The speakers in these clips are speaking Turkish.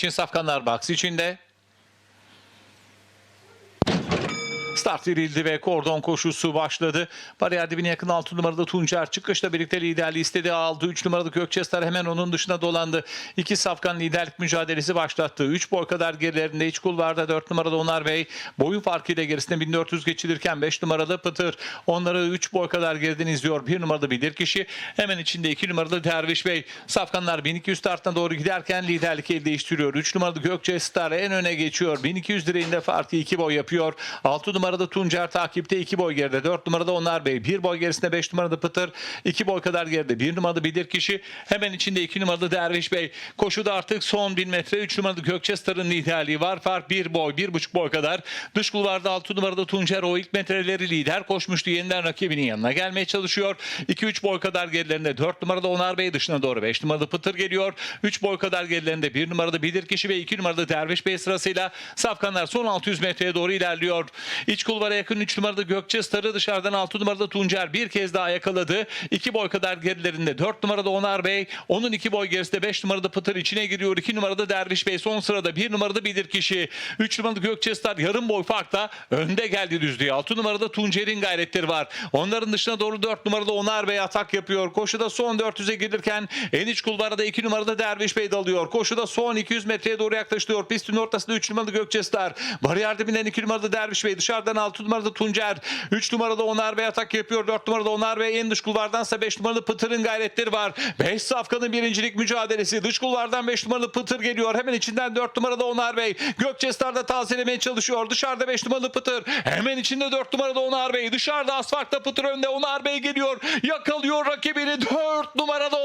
için Safkanlar box içinde. Start verildi ve kordon koşusu başladı. Bariyer dibine yakın 6 numarada Tuncer çıkışla birlikte liderliği istedi aldı. 3 numaralı Gökçesler hemen onun dışına dolandı. İki safkan liderlik mücadelesi başlattı. 3 boy kadar gerilerinde iç kulvarda 4 numarada Onar Bey boyun farkıyla gerisinde 1400 geçilirken 5 numaralı Pıtır onları 3 boy kadar geriden izliyor. 1 numaralı Bilir kişi hemen içinde 2 numaralı Derviş Bey. Safkanlar 1200 startına doğru giderken liderlik el değiştiriyor. 3 numaralı Gökçe Star en öne geçiyor. 1200 direğinde farkı 2 boy yapıyor. 6 numarada Tuncer takipte 2 boy geride. 4 numarada Onar Bey. 1 boy gerisinde 5 numarada Pıtır. 2 boy kadar geride. 1 numarada Bilir kişi. Hemen içinde 2 numarada Derviş Bey. Koşuda artık son 1000 metre. 3 numarada Gökçe Star'ın liderliği var. Fark 1 boy, 1,5 boy kadar. Dış kulvarda 6 numarada Tuncer o ilk metreleri lider koşmuştu. Yeniden rakibinin yanına gelmeye çalışıyor. 2-3 boy kadar gerilerinde 4 numarada Onar Bey dışına doğru 5 numarada Pıtır geliyor. 3 boy kadar gerilerinde 1 numarada Bilir kişi ve 2 numarada Derviş Bey sırasıyla Safkanlar son 600 metreye doğru ilerliyor. İç kulvara yakın 3 numarada Gökçe Star'ı dışarıdan 6 numarada Tuncer bir kez daha yakaladı. 2 boy kadar gerilerinde 4 numarada Onar Bey. Onun 2 boy gerisinde 5 numarada Pıtır içine giriyor. 2 numarada Derviş Bey son sırada 1 numarada Bilir kişi. 3 numarada Gökçe Star yarım boy farkla önde geldi düzlüğe. 6 numarada Tuncer'in gayretleri var. Onların dışına doğru 4 numarada Onar Bey atak yapıyor. Koşuda son 400'e gelirken en iç kulvarda 2 numarada Derviş Bey dalıyor. Koşuda son 200 metreye doğru yaklaşıyor. Pistin ortasında 3 numaralı Gökçe Star. Bariyer dibinden 2 numarada Derviş Bey. Dışarıdan 6 numarada Tuncer. 3 numarada Onar Bey atak yapıyor. 4 numarada Onar Bey en dış kulvardansa 5 numaralı Pıtır'ın gayretleri var. 5 safkanın birincilik mücadelesi. Dış kulvardan 5 numaralı Pıtır geliyor. Hemen içinden 4 numarada Onar Bey. Gökçe Star da tazelemeye çalışıyor. Dışarıda 5 numaralı Pıtır. Hemen içinde 4 numarada Onar Bey. Dışarıda asfaltta Pıtır önde. Onar Bey geliyor. Yakalıyor rakibini. 4 numarada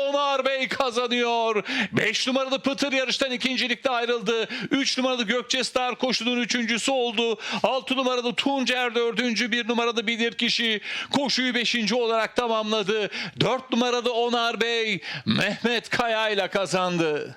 kazanıyor. 5 numaralı Pıtır yarıştan ikincilikte ayrıldı. 3 numaralı Gökçe Star koşunun üçüncüsü oldu. 6 numaralı Tuncer dördüncü. 1 numaralı Bilir kişi koşuyu 5. olarak tamamladı. 4 numarada Onar Bey Mehmet Kaya ile kazandı.